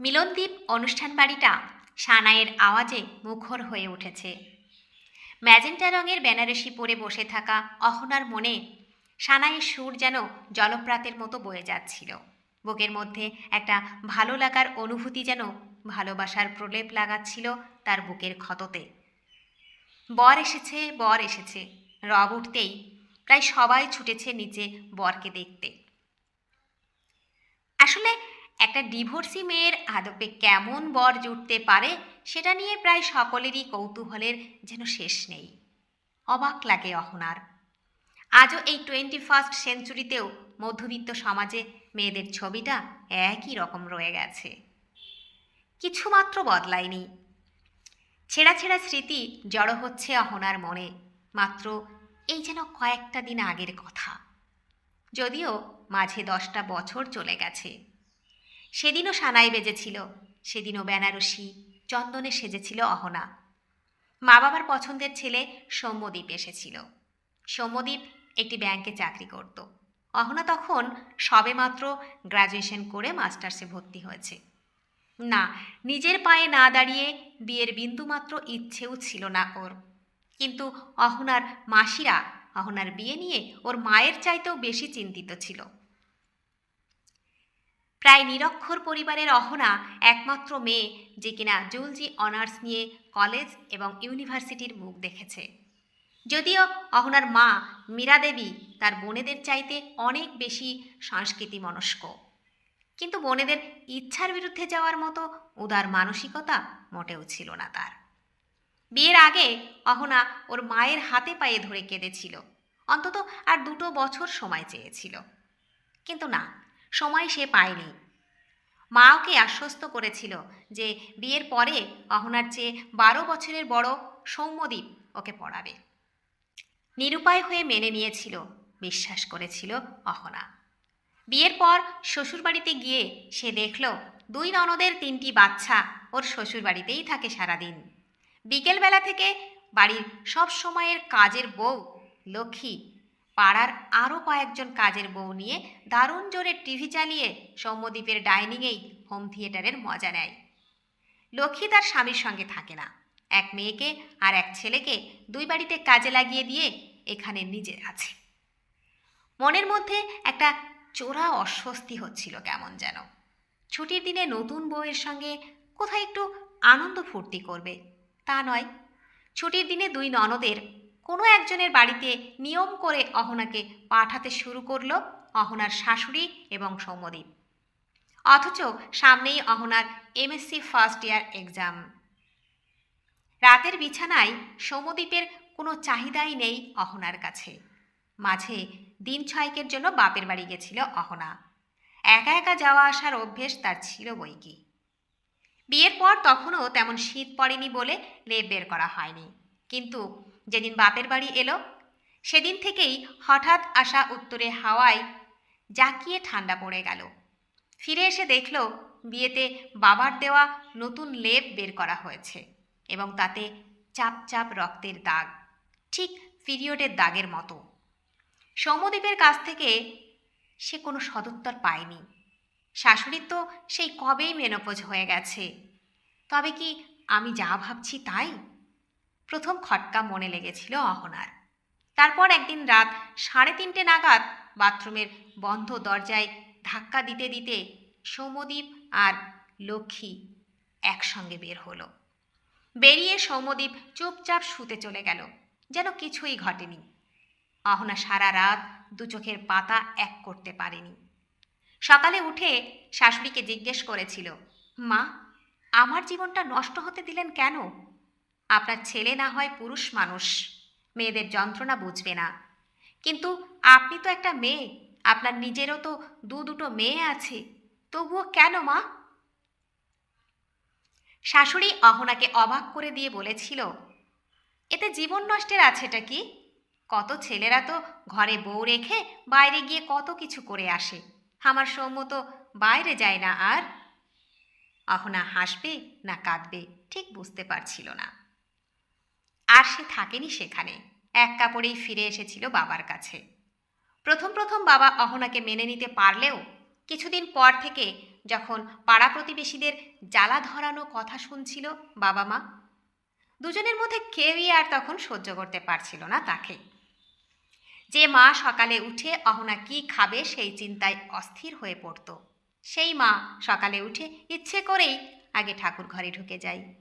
মিলনদ্বীপ অনুষ্ঠান বাড়িটা সানাইয়ের আওয়াজে মুখর হয়ে উঠেছে। ম্যাজেন্টা রঙের বেনারসি পরে বসে থাকা অহনার মনে সানাইয়ের সুর যেন জলপ্রাতের মতো বয়ে যাচ্ছিল। বুকের মধ্যে একটা ভালো লাগার অনুভূতি যেন ভালোবাসার প্রলেপ লাগাচ্ছিল তার বুকের ক্ষততে। বর এসেছে বর এসেছে। রব উঠতেই প্রায় সবাই ছুটেছে নিচে বরকে দেখতে। আসলে একটা ডিভোর্সি মেয়ের আদপে কেমন বর জুটতে পারে, সেটা নিয়ে প্রায় সকলেরই কৌতূহলের যেন শেষ নেই। অবাক লাগে অহনার। আজও এই টোয়েন্টি ফার্স্ট সেঞ্চুরিতেও মধ্যবিত্ত সমাজে মেয়েদের ছবিটা একই রকম রয়ে গেছে। কিছুমাত্র বদলায়নি। ছেঁড়া ছেঁড়া স্মৃতি জড়ো হচ্ছে অহনার মনে, মাত্র এই যেন কয়েকটা দিন আগের কথা। যদিও মাঝে দশটা বছর চলে গেছে। সেদিনও সানাই বেজেছিল, সেদিনও বেনারসি, চন্দনে সেজেছিল অহনা। মা বাবার পছন্দের ছেলে সৌম্যদীপ এসেছিল। সৌম্যদীপ একটি ব্যাংকে চাকরি করত। অহনা তখন সবেমাত্র গ্রাজুয়েশন করে মাস্টার্সে ভর্তি হয়েছে। না, নিজের পায়ে না দাঁড়িয়ে বিয়ের বিন্দুমাত্র ইচ্ছেও ছিল না ওর। কিন্তু অহনার মাসিরা, অহনার বিয়ে নিয়ে ওর মায়ের চাইতেও বেশি চিন্তিত ছিল। প্রায় নিরক্ষর পরিবারের অহনা একমাত্র মেয়ে যে কিনা জুলজি অনার্স নিয়ে কলেজ এবং ইউনিভার্সিটির মুখ দেখেছে। যদিও অহনার মা মীরা দেবী তার বোনেদের চাইতে অনেক বেশি সংস্কৃতি মনস্ক কিন্তু বোনেদের ইচ্ছার বিরুদ্ধে যাওয়ার মতো উদার মানসিকতা মোটেও ছিল না তার। বিয়ের আগে অহনা ওর মায়ের হাতে পায়ে ধরে কেঁদেছিল, অন্তত আর দুটো বছর সময় চেয়েছিল। কিন্তু না সময় সে পায়নি। মা ওকে আশ্বস্ত করেছিল যে বিয়ের পরে অহনার চেয়ে বারো বছরের বড় সৌম্যদীপ ওকে পড়াবে। নিরুপায় হয়ে মেনে নিয়েছিল, বিশ্বাস করেছিল অহনা। বিয়ের পর শ্বশুরবাড়িতে গিয়ে সে দেখল দুই ননদের তিনটি বাচ্চা ওর শ্বশুরবাড়িতেই থাকে সারাদিন। বিকেলবেলা থেকে বাড়ির সব সময়ের কাজের বউ লক্ষ্মী পাড়ার আরও কয়েকজন কাজের বউ নিয়ে দারুণ জোরে টিভি চালিয়ে সৌম্যদ্বীপের ডাইনিংয়েই হোম থিয়েটারের মজা নেয়। লক্ষ্মী তার স্বামীর সঙ্গে থাকে না। এক মেয়েকে আর এক ছেলেকে দুই বাড়িতে কাজে লাগিয়ে দিয়ে এখানে নিজে আছে। মনের মধ্যে একটা চোরা অস্বস্তি হচ্ছিল কেমন যেন। ছুটির দিনে নতুন বউয়ের সঙ্গে কোথায় একটু আনন্দ ফুর্তি করবে তা নয়। ছুটির দিনে দুই ননদের কোনো একজনের বাড়িতে নিয়ম করে অহনাকে পাঠাতে শুরু করল অহনার শাশুড়ি এবং সৌম্যদীপ। অথচ সামনেই অহনার এমএসসি ফার্স্ট ইয়ার এক্সাম রাতের বিছানায় সৌম্যদীপের কোনো চাহিদাই নেই অহনার কাছে। মাঝে দিন ছয়েকের জন্য বাপের বাড়ি গেছিল অহনা। একা একা যাওয়া আসার অভ্যেস তার ছিল বই কি বিয়ের পর তখনও তেমন শীত পড়েনি বলে লেপ বের করা হয়নি। কিন্তু যেদিন বাপের বাড়ি এলো, সেদিন থেকেই হঠাৎ আসা উত্তরে হাওয়ায় জাকিয়ে ঠান্ডা পড়ে গেল। ফিরে এসে দেখল বিয়েতে বাবার দেওয়া নতুন লেপ বের করা হয়েছে এবং তাতে চাপ চাপ রক্তের দাগ, ঠিক পিরিয়ডের দাগের মতো। সৌম্যদীপের কাছ থেকে সে কোনো সদুত্তর পায়নি। শাশুড়ির তো সেই কবেই মেনোপোজ হয়ে গেছে। তবে কি আমি যা ভাবছি তাই? প্রথম খটকা মনে লেগেছিল অহনার। তারপর একদিন রাত সাড়ে তিনটে নাগাদ বাথরুমের বন্ধ দরজায় ধাক্কা দিতে দিতে সৌম্যদীপ আর লক্ষ্মী একসঙ্গে বের হলো। বেরিয়ে সৌমদ্বীপ চুপচাপ শুতে চলে গেল, যেন কিছুই ঘটেনি। অহনা সারা রাত দু চোখের পাতা এক করতে পারেনি। সকালে উঠে শাশুড়িকে জিজ্ঞেস করেছিল, মা, আমার জীবনটা নষ্ট হতে দিলেন কেন? আপনার ছেলে না হয় পুরুষ মানুষ। মেয়েদের যন্ত্রণা বুঝবে না। কিন্তু আপনি তো একটা মেয়ে, আপনার নিজেরও তো দু দুটো মেয়ে আছে। তবুও কেন মা? শাশুড়ি অহনাকে অবাক করে দিয়ে বলেছিল, এতে জীবন নষ্টের আছেটা কি? কত ছেলেরা তো ঘরে বউ রেখে বাইরে গিয়ে কত কিছু করে আসে। আমার সৌম্য তো বাইরে যায় না আর? অহনা হাসবে না কাঁদবে, ঠিক বুঝতে পারছিল না। আর সে থাকেনি সেখানে। এক কাপড়েই ফিরে এসেছিল বাবার কাছে। প্রথম প্রথম বাবা অহনাকে মেনে নিতে পারলেও কিছুদিন পর থেকে যখন পাড়া প্রতিবেশীদের জ্বালা ধরানো কথা শুনছিল বাবা মা, দুজনের মধ্যে কেউই আর তখন সহ্য করতে পারছিল না তাকে। যে মা সকালে উঠে অহনা কি খাবে সেই চিন্তায় অস্থির হয়ে পড়ত। সেই মা সকালে উঠে ইচ্ছে করেই আগে ঠাকুর ঘরে ঢুকে যায়।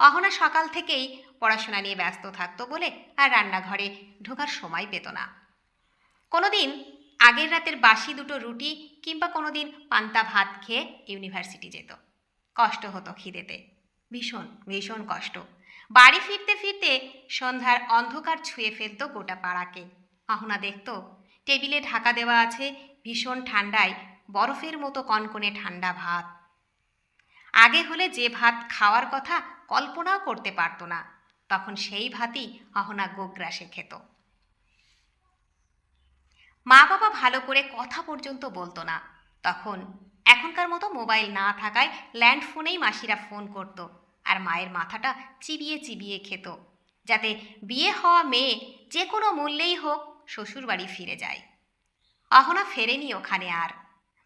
অহনা সকাল থেকেই পড়াশোনা নিয়ে ব্যস্ত থাকতো বলে আর রান্নাঘরে ঢোকার সময় পেত না। কোনোদিন আগের রাতের বাসি দুটো রুটি কিংবা কোনোদিন পান্তা ভাত খেয়ে ইউনিভার্সিটি যেত। কষ্ট হতো খিদেতে। ভীষণ ভীষণ কষ্ট। বাড়ি ফিরতে ফিরতে সন্ধ্যার অন্ধকার ছুঁয়ে ফেলতো গোটা পাড়াকে। অহনা দেখত, টেবিলে ঢাকা দেওয়া আছে ভীষণ ঠান্ডায় বরফের মতো কনকনে ঠান্ডা ভাত। আগে হলে যে ভাত খাওয়ার কথা কল্পনাও করতে পারতো না। তখন সেই ভাতই অহনা গোগ্রাসে খেত। মা বাবা ভালো করে কথা পর্যন্ত বলতো না। তখন এখনকার মতো মোবাইল না থাকায় ল্যান্ড ফোনেই মাসিরা ফোন করতো আর মায়ের মাথাটা চিবিয়ে চিবিয়ে খেত যাতে বিয়ে হওয়া মেয়ে যে কোনো মূল্যেই হোক শ্বশুরবাড়ি ফিরে যায়। অহনা ফেরেনি ওখানে আর।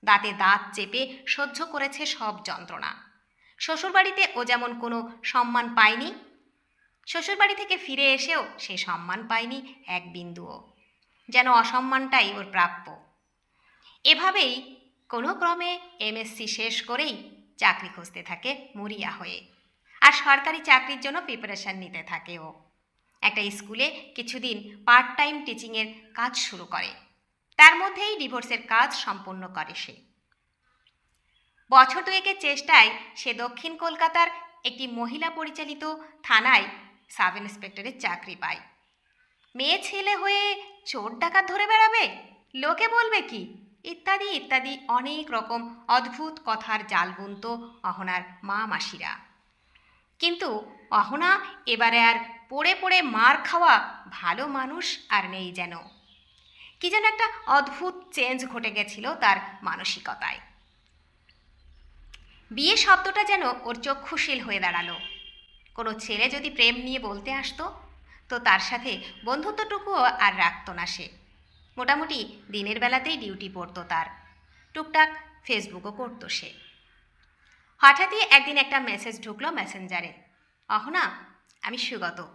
দাঁতে দাঁত চেপে সহ্য করেছে সব যন্ত্রণা। শ্বশুরবাড়িতে ও যেমন কোনো সম্মান পায়নি শ্বশুরবাড়ি থেকে ফিরে এসেও সে সম্মান পায়নি এক বিন্দুও। যেন অসম্মানটাই ওর প্রাপ্য। এভাবেই কোনো ক্রমে এমএসসি শেষ করেই চাকরি খুঁজতে থাকে মরিয়া হয়ে। আর সরকারি চাকরির জন্য প্রিপারেশন নিতে থাকে ও। একটা স্কুলে কিছুদিন পার্ট টাইম টিচিংয়ের কাজ শুরু করে। তার মধ্যেই ডিভোর্সের কাজ সম্পন্ন করে সে। বছর দুয়েকের চেষ্টায় সে দক্ষিণ কলকাতার একটি মহিলা পরিচালিত থানায় সাব ইন্সপেক্টরের চাকরি পায় মেয়ে ছেলে হয়ে চোর ডাকাত ধরে বেড়াবে? লোকে বলবে কি? ইত্যাদি ইত্যাদি অনেক রকম অদ্ভুত কথার জাল বুনত অহনার মা মাসিরা। কিন্তু অহনা এবারে আর পড়ে পড়ে মার খাওয়া ভালো মানুষ আর নেই যেন। কি যেন একটা অদ্ভুত চেঞ্জ ঘটে গেছিল তার মানসিকতায়। বিয়ে শব্দটা যেন ওর চক্ষুশীল হয়ে দাঁড়াল। কোনো ছেলে যদি প্রেম নিয়ে বলতে আসতো, তো তার সাথে বন্ধুত্বটুকুও আর রাখতো না সে। মোটামুটি দিনের বেলাতেই ডিউটি পড়তো তার। টুকটাক ফেসবুকও করতো সে। হঠাৎই একদিন একটা মেসেজ ঢুকলো মেসেঞ্জারে। অহনা, আমি সুগত।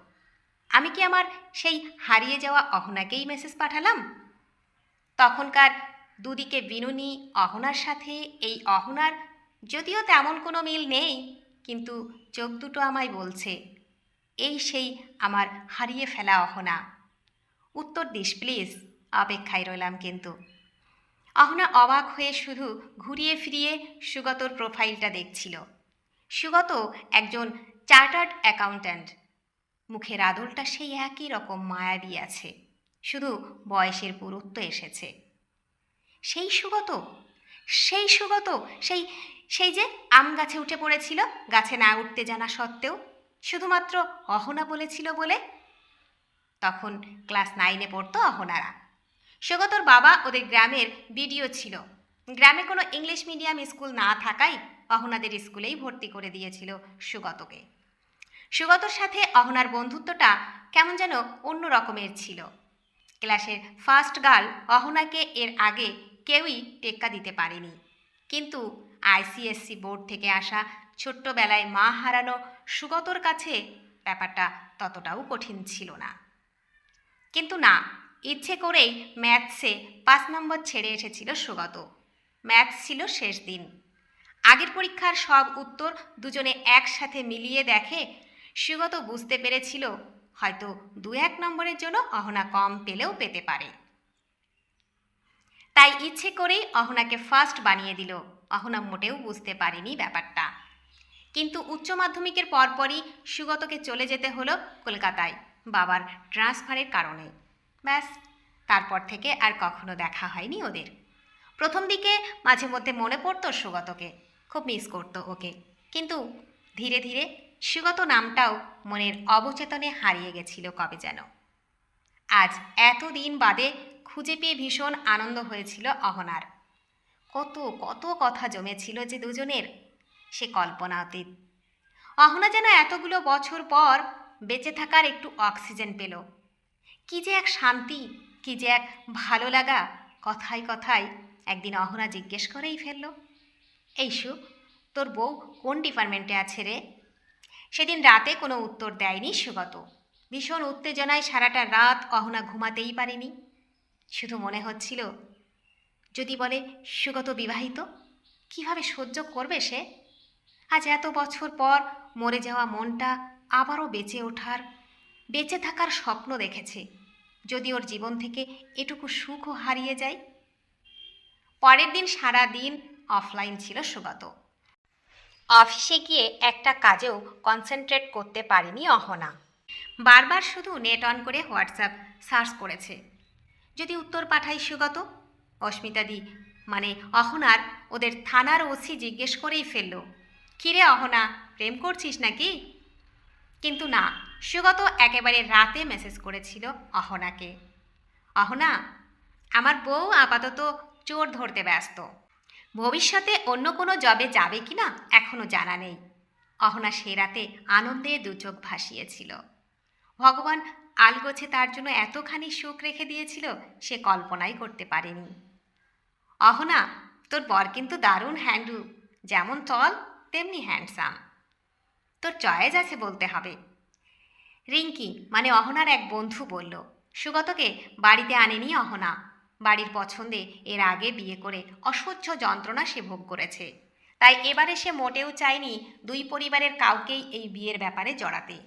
আমি কি আমার সেই হারিয়ে যাওয়া অহনাকেই মেসেজ পাঠালাম? তখনকার দুদিকে বিনুনি, অহনার সাথে এই অহনার যদিও তেমন কোনো মিল নেই কিন্তু চোখ দুটো আমায় বলছে, এই সেই আমার হারিয়ে ফেলা অহনা। উত্তর দিস, প্লিজ। অপেক্ষায় রইলাম কিন্তু। অহনা অবাক হয়ে শুধু ঘুরিয়ে ফিরিয়ে সুগতর প্রোফাইলটা দেখছিল। সুগত একজন চার্টার্ড অ্যাকাউন্ট্যান্ট। মুখের আদলটা সেই একই রকম মায়াবী আছে, শুধু বয়সের পুরুত্ব এসেছে। সেই সুগত সেই সুগত, সেই সেই যে আম গাছে উঠে পড়েছিল, গাছে না উঠতে জানা সত্ত্বেও, শুধুমাত্র অহনা বলেছিল বলে তখন ক্লাস নাইনে পড়তো অহনারা। সুগতর বাবা ওদের গ্রামের বিডিও ছিল। গ্রামে কোনো ইংলিশ মিডিয়াম স্কুল না থাকায় অহনাদের স্কুলেই ভর্তি করে দিয়েছিল সুগতকে। সুগতর সাথে অহনার বন্ধুত্বটা কেমন যেন অন্য রকমের ছিল। ক্লাসের ফার্স্ট গার্ল অহনাকে এর আগে কেউই টেক্কা দিতে পারেনি। কিন্তু আইসিএসসি বোর্ড থেকে আসা ছোট্টবেলায় মা হারানো সুগতর কাছে ব্যাপারটা ততটাও কঠিন ছিল না। কিন্তু না, ইচ্ছে করেই ম্যাথসে পাঁচ নম্বর ছেড়ে এসেছিল সুগত। ম্যাথস ছিল শেষ দিন। আগের পরীক্ষার সব উত্তর দুজনে একসাথে মিলিয়ে দেখে সুগত বুঝতে পেরেছিল, হয়তো দু এক নম্বরের জন্য অহনা কম পেলেও পেতে পারে। তাই ইচ্ছে করেই অহনাকে ফার্স্ট বানিয়ে দিল। অহনা মোটেও বুঝতে পারেনি ব্যাপারটা। কিন্তু উচ্চ মাধ্যমিকের পরপরই সুগতকে চলে যেতে হলো কলকাতায়, বাবার ট্রান্সফারের কারণে। ব্যাস, তারপর থেকে আর কখনো দেখা হয়নি ওদের। প্রথম দিকে মাঝে মধ্যে মনে পড়তো সুগতকে, খুব মিস করতো ওকে। কিন্তু ধীরে ধীরে সুগত নামটাও মনের অবচেতনে হারিয়ে গেছিল কবে যেন। আজ এতদিন বাদে খুঁজে পেয়ে ভীষণ আনন্দ হয়েছিল অহনার। কত কত কথা জমেছিল যে দুজনের। সে কল্পনা অতীত। অহনা যেন এতগুলো বছর পর বেঁচে থাকার একটু অক্সিজেন পেল। কি যে এক শান্তি, কি যে এক ভালো লাগা কথায় কথায় একদিন অহনা জিজ্ঞেস করেই ফেলল এই সু তোর বউ কোন ডিপার্টমেন্টে আছে রে? সেদিন রাতে কোনো উত্তর দেয়নি সুগত ভীষণ উত্তেজনায় সারাটা রাত অহনা ঘুমাতেই পারেনি। শুধু মনে হচ্ছিল যদি বলে, সুগত বিবাহিত, কীভাবে সহ্য করবে সে? আজ এত বছর পর মরে যাওয়া মনটা আবারও বেঁচে ওঠার, বেঁচে থাকার স্বপ্ন দেখেছে। যদি ওর জীবন থেকে এটুকু সুখও হারিয়ে যায়? পরের দিন সারা দিন অফলাইন ছিল সুগত। অফিসে গিয়ে একটা কাজেও কনসেন্ট্রেট করতে পারেনি অহনা। বারবার শুধু নেট অন করে হোয়াটসঅ্যাপ সার্চ করেছে। যদি উত্তর পাঠাই সুগত অস্মিতাদি মানে অহনার ওদের থানার ওসি জিজ্ঞেস করেই ফেলল, কিরে অহনা, প্রেম করছিস নাকি? কিন্তু না, সুগত একেবারে রাতে মেসেজ করেছিল অহনাকে। অহনা, আমার বউ আপাতত চোর ধরতে ব্যস্ত। ভবিষ্যতে অন্য কোনো জবে যাবে কি না এখনও জানা নেই। অহনা সে রাতে আনন্দে দুচোখ ভাসিয়েছিল। ভগবান আলগোছে তার জন্য এতখানি সুখ রেখে দিয়েছিল, সে কল্পনাই করতে পারেনি। অহনা, তোর বর কিন্তু দারুণ হ্যান্ডু যেমন তল তেমনি হ্যান্ডসাম তোর চয়েস আছে বলতে হবে। রিঙ্কি মানে অহনার এক বন্ধু বলল, সুগতকে বাড়িতে আনেনি অহনা। বাড়ির পছন্দে এর আগে বিয়ে করে অসহ্য যন্ত্রণা সে ভোগ করেছে। তাই এবারে সে মোটেও চায়নি দুই পরিবারের কাউকেই এই বিয়ের ব্যাপারে জড়াতে।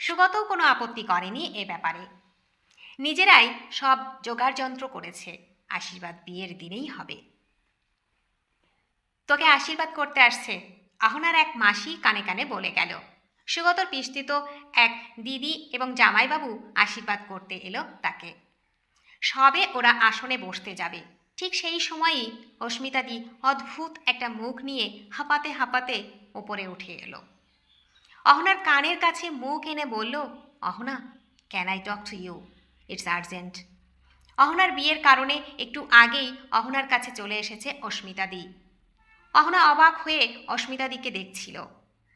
সুগতও কোনো আপত্তি করেনি এ ব্যাপারে। নিজেরাই সব জোগাড় যন্ত্র করেছে। আশীর্বাদ বিয়ের দিনেই হবে। তোকে আশীর্বাদ করতে আসছে, আহনার এক মাসি কানে কানে বলে গেল। সুগতর পিস্তিত এক দিদি এবং জামাইবাবু আশীর্বাদ করতে এলো তাকে। সবে ওরা আসনে বসতে যাবে। ঠিক সেই সময়ই অস্মিতাদি অদ্ভুত একটা মুখ নিয়ে হাঁপাতে হাঁপাতে ওপরে উঠে এলো। অহনার কানের কাছে মুখ এনে বলল Ahana can I talk to you it's urgent অহনার বিয়ের কারণে একটু আগেই অহনার কাছে চলে এসেছে অস্মিতাদি অহনা অবাক হয়ে অস্মিতাদিকে দেখছিল।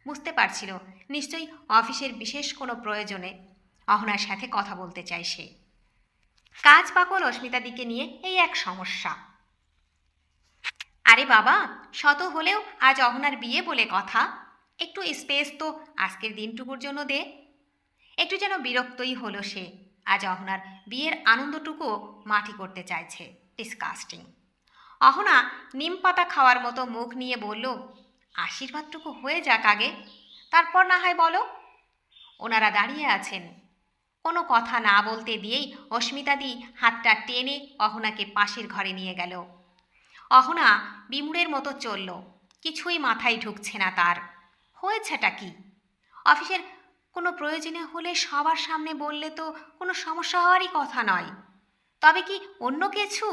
বুঝতে পারছিল, নিশ্চয়ই অফিসের বিশেষ কোনো প্রয়োজনে অহনার সাথে কথা বলতে চায় সে। কাজ পাকল অস্মিতাদিকে নিয়ে এই এক সমস্যা। আরে বাবা, শত হলেও আজ অহনার বিয়ে বলে কথা। একটু স্পেস তো আজকের দিনটুকুর জন্য দে। একটু যেন বিরক্তই হলো সে। আজ অহনার বিয়ের আনন্দটুকুও মাটি করতে চাইছে ডিসকাস্টিং অহনা নিম পাতা খাওয়ার মতো মুখ নিয়ে বলল, আশীর্বাদটুকু হয়ে যাক আগে, তারপর না হয় বলো। ওনারা দাঁড়িয়ে আছেন। কোনো কথা না বলতে দিয়েই অস্মিতাদি হাতটা টেনে অহনাকে পাশের ঘরে নিয়ে গেল। অহনা বিমুড়ের মতো চলল, কিছুই মাথায় ঢুকছে না তার। হয়েছেটা কি? অফিসের কোনো প্রয়োজনে হলে সবার সামনে বললে তো কোনো সমস্যা হওয়ারই কথা নয়। তবে কি অন্য কিছু?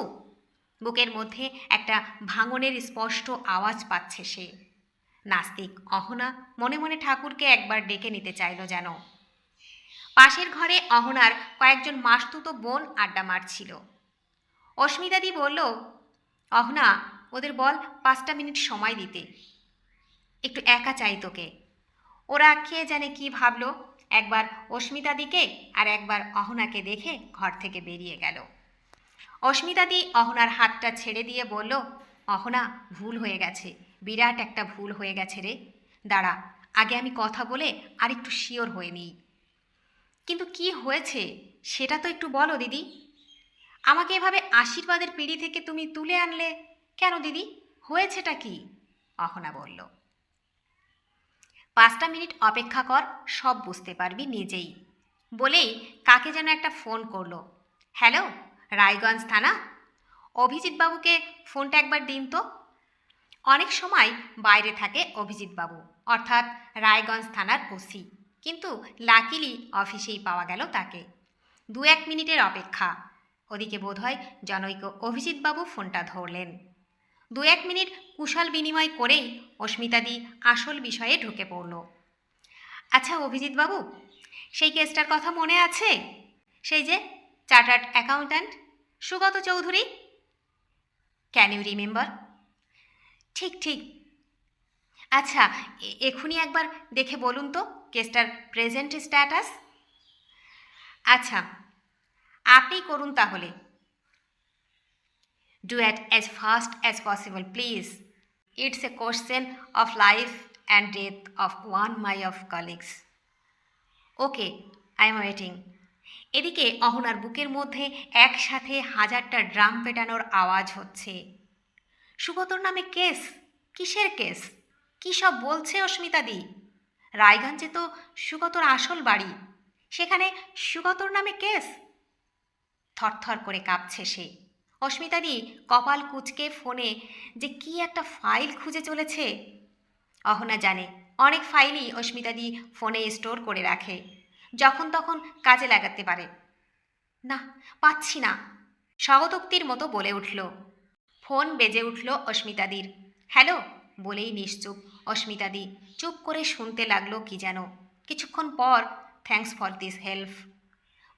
বুকের মধ্যে একটা ভাঙনের স্পষ্ট আওয়াজ পাচ্ছে সে। নাস্তিক অহনা মনে মনে ঠাকুরকে একবার ডেকে নিতে চাইল যেন। পাশের ঘরে অহনার কয়েকজন মাসতুতো বোন আড্ডা মারছিল। অস্মিতাদি বলল, অহনা, ওদের বল পাঁচটা মিনিট সময় দিতে। একটু একা চাই তোকে। ওরা কে জানে কি ভাবলো? একবার অস্মিতাদিকে আর একবার অহনাকে দেখে ঘর থেকে বেরিয়ে গেল। অস্মিতাদি অহনার হাতটা ছেড়ে দিয়ে বলল, অহনা, ভুল হয়ে গেছে। বিরাট একটা ভুল হয়ে গেছে রে। দাঁড়া, আগে আমি কথা বলে আর একটু শিওর হয়ে নিই। কিন্তু কি হয়েছে? সেটা তো একটু বলো, দিদি। আমাকে এভাবে আশীর্বাদের পিড়ি থেকে তুমি তুলে আনলে কেন, দিদি? হয়েছেটা কি? অহনা বলল। পাঁচটা মিনিট অপেক্ষা কর, সব বুঝতে পারবি নিজেই। বলেই কাকে যেন একটা ফোন করল। হ্যালো, রায়গঞ্জ থানা? অভিজিৎবাবুকে ফোনটা একবার দিন তো। অনেক সময় বাইরে থাকে অভিজিৎবাবু, অর্থাৎ রায়গঞ্জ থানার ওসি। কিন্তু লাকিলি অফিসেই পাওয়া গেল তাকে। দু এক মিনিটের অপেক্ষা। ওদিকে বোধহয় জনৈক অভিজিৎবাবু ফোনটা ধরলেন। দু এক মিনিট কুশল বিনিময় করেই অস্মিতাদি আসল বিষয়ে ঢুকে পড়ল। আচ্ছা অভিজিৎবাবু, সেই কেসটার কথা মনে আছে? সেই যে chartered accountant Sugata Chowdhury? Can you remember ঠিক ঠিক। আচ্ছা এ- এক্ষুনি একবার দেখে বলুন তো কেসটার প্রেজেন্ট স্ট্যাটাস? আচ্ছা আপনি করুন তাহলে। Do it as fast as possible please it's a question of life and death of one my of colleagues okay I am waiting এদিকে অহনার বুকের মধ্যে একসাথে হাজারটা ড্রাম পেটানোর আওয়াজ হচ্ছে। সুগতর নামে কেস? কিসের কেস? কী সব বলছে অস্মিতাদি রায়গঞ্জে তো সুগতর আসল বাড়ি। সেখানে সুগতর নামে কেস? থরথর করে কাঁপছে সে। অস্মিতাদি কপাল কুচকে ফোনে যে কি একটা ফাইল খুঁজে চলেছে? অহনা জানে, অনেক ফাইলই অস্মিতাদি ফোনে স্টোর করে রাখে, যখন তখন কাজে লাগাতে পারে। না, পাচ্ছি না। স্বগতোক্তির মতো বলে উঠল। ফোন বেজে উঠল অস্মিতাদির হ্যালো, বলেই নিশ্চুপ অস্মিতাদি চুপ করে শুনতে লাগল কি যেন। কিছুক্ষণ পর থ্যাঙ্কস ফর দিস হেল্প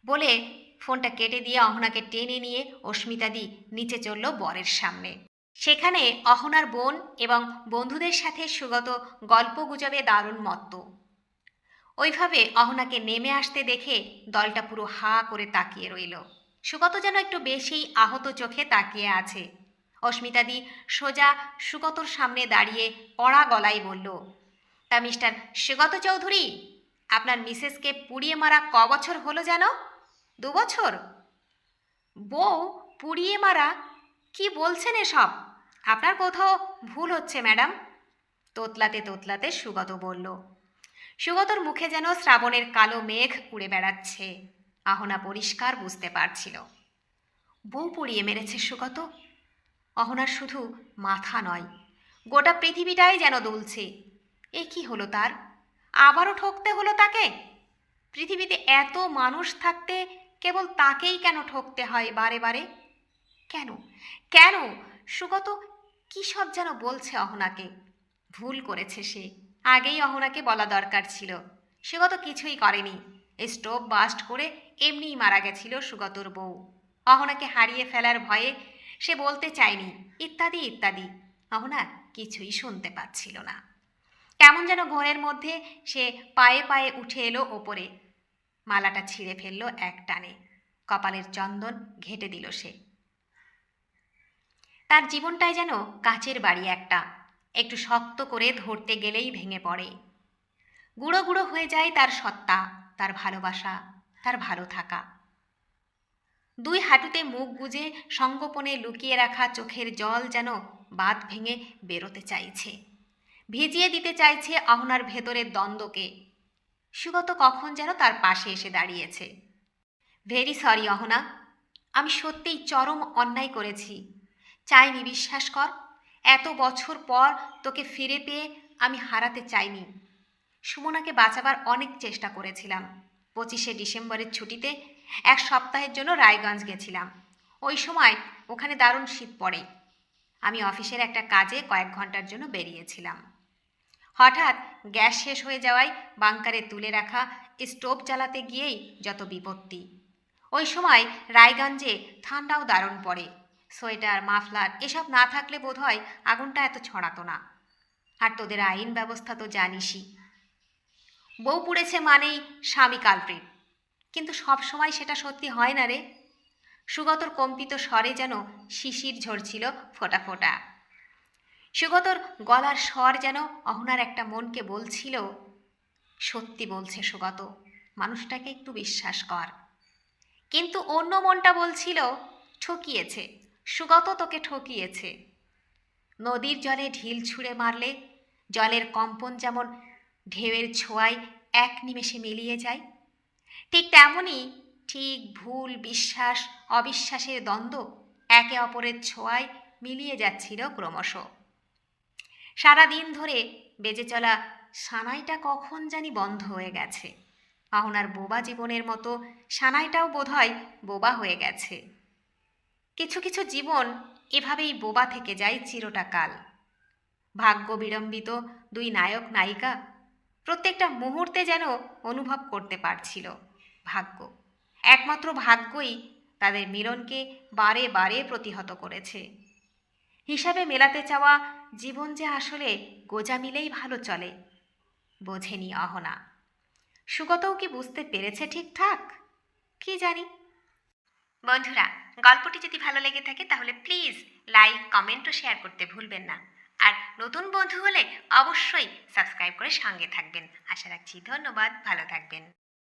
বলে ফোনটা কেটে দিয়ে অহনাকে টেনে নিয়ে অস্মিতাদি নিচে চলল বরের সামনে। সেখানে অহনার বোন এবং বন্ধুদের সাথে সুগত গল্প গুজবে দারুণ মত্ত। ওইভাবে অহনাকে নেমে আসতে দেখে দলটা পুরো হা করে তাকিয়ে রইল। সুগত যেন একটু বেশিই আহত চোখে তাকিয়ে আছে। অস্মিতাদি সোজা সুগতর সামনে দাঁড়িয়ে কড়া গলায় বলল, তা মিস্টার সুগত চৌধুরী, আপনার মিসেসকে পুড়িয়ে মারা ক বছর হলো যেন দু বছর বউ পুড়িয়ে মারা, কি বলছেন এসব? আপনার কোথাও ভুল হচ্ছে, ম্যাডাম? তোতলাতে তোতলাতে সুগত বলল। সুগতর মুখে যেন শ্রাবণের কালো মেঘ উড়ে বেড়াচ্ছে। আহনা পরিষ্কার বুঝতে পারছিল। বউ পুড়িয়ে মেরেছে সুগত? অহনার শুধু মাথা নয়, গোটা পৃথিবীটাই যেন দুলছে। এ কি হলো তার? আবারও ঠকতে হলো তাকে? পৃথিবীতে এত মানুষ থাকতে কেবল তাকেই কেন ঠকতে হয় বারে বারে? কেন? কেন? সুগত কী সব যেন বলছে অহনাকে? ভুল করেছে সে। আগেই অহনাকে বলা দরকার ছিল। সুগত কিছুই করেনি। স্টোভ বাস্ট করে এমনিই মারা গেছিল সুগতর বউ। অহনাকে হারিয়ে ফেলার ভয়ে সে বলতে চায়নি, ইত্যাদি ইত্যাদি। অহনা কিছুই শুনতে পাচ্ছিল না। কেমন যেন ঘোরের মধ্যে সে পায়ে পায়ে উঠে এলো ওপরে। মালাটা ছিঁড়ে ফেলল এক টানে। কপালের চন্দন ঘেটে দিল সে। তার জীবনটাই যেন কাচের বাড়ি একটা। একটু শক্ত করে ধরতে গেলেই ভেঙে পড়ে। গুঁড়ো গুঁড়ো হয়ে যায় তার সত্তা, তার ভালোবাসা, তার ভালো থাকা। দুই হাঁটুতে মুখ গুজে সঙ্গোপনে লুকিয়ে রাখা চোখের জল যেন বাঁধ ভেঙে বেরোতে চাইছে। ভিজিয়ে দিতে চাইছে অহনার ভেতরের দ্বন্দ্বকে। সুগত কখন যেন তার পাশে এসে দাঁড়িয়েছে। Very sorry Ahana. আমি সত্যিই চরম অন্যায় করেছি। চাইনি বিশ্বাস কর, এত বছর পর তোকে ফিরে পেয়ে আমি হারাতে চাইনি। সুমনাকে বাঁচাবার অনেক চেষ্টা করেছিলাম। পঁচিশে ডিসেম্বরের ছুটিতে এক সপ্তাহের জন্য রায়গঞ্জ গেছিলাম। ওই সময় ওখানে দারুণ শীত পড়ে। আমি অফিসের একটা কাজে কয়েক ঘণ্টার জন্য বেরিয়েছিলাম। হঠাৎ গ্যাস শেষ হয়ে যাওয়ায় বাংকারে তুলে রাখা স্টোভ জ্বালাতে গিয়েই যত বিপত্তি। ওই সময় রায়গঞ্জে ঠান্ডাও দারুণ পড়ে। সোয়েটার, মাফলার, এসব না থাকলে বোধহয় আগুনটা এত ছড়াতো না। আর তোদের আইন ব্যবস্থা তো জানিসই। বউ পুড়েছে মানেই স্বামী কালপ্রিট। কিন্তু সব সময় সেটা সত্যি হয় না রে। সুগতর কম্পিত স্বরে যেন শিশির ঝরছিল ফোটা ফোটা। সুগতর গলার স্বর যেন অহনার একটা মনকে বলছিল, সত্যি বলছে সুগত, মানুষটাকে একটু বিশ্বাস কর। কিন্তু অন্য মনটা বলছিল, ঠকিয়েছে, সুগত তোকে ঠকিয়েছে। নদীর জলে ঢিল ছুঁড়ে মারলে, জলের কম্পন যেমন ঢেউয়ের ছোঁয়ায় এক নিমেষে মিলিয়ে যায়, ঠিক তেমনই ঠিক ভুল, বিশ্বাস, অবিশ্বাসের দ্বন্দ্ব একে অপরের ছোঁয়ায় মিলিয়ে যাচ্ছিল ক্রমশ। সারা দিন ধরে বেজে চলা সানাইটা কখন জানি বন্ধ হয়ে গেছে। আহনার বোবা জীবনের মতো সানাইটাও বোধহয় বোবা হয়ে গেছে। কিছু কিছু জীবন এভাবেই বোবা থেকে যায় চিরটা কাল ভাগ্য বিড়ম্বিত দুই নায়ক নায়িকা প্রত্যেকটা মুহূর্তে যেন অনুভব করতে পারছিল ভাগ্য। একমাত্র ভাগ্যই তাদের মিলনকে বারে বারে প্রতিহত করেছে। হিসাবে মেলাতে চাওয়া জীবন যে আসলে গোজা মিলেই ভালো চলে, বোঝেনি অহনা। সুগতও কি বুঝতে পেরেছে ঠিকঠাক? কি জানি। বন্ধুরা, গল্পটি যদি ভালো লেগে থাকে তাহলে প্লিজ লাইক, কমেন্ট ও শেয়ার করতে ভুলবেন না। আর নতুন বন্ধু হলে অবশ্যই সাবস্ক্রাইব করে সঙ্গে থাকবেন। আশা রাখছি ধন্যবাদ, ভালো থাকবেন।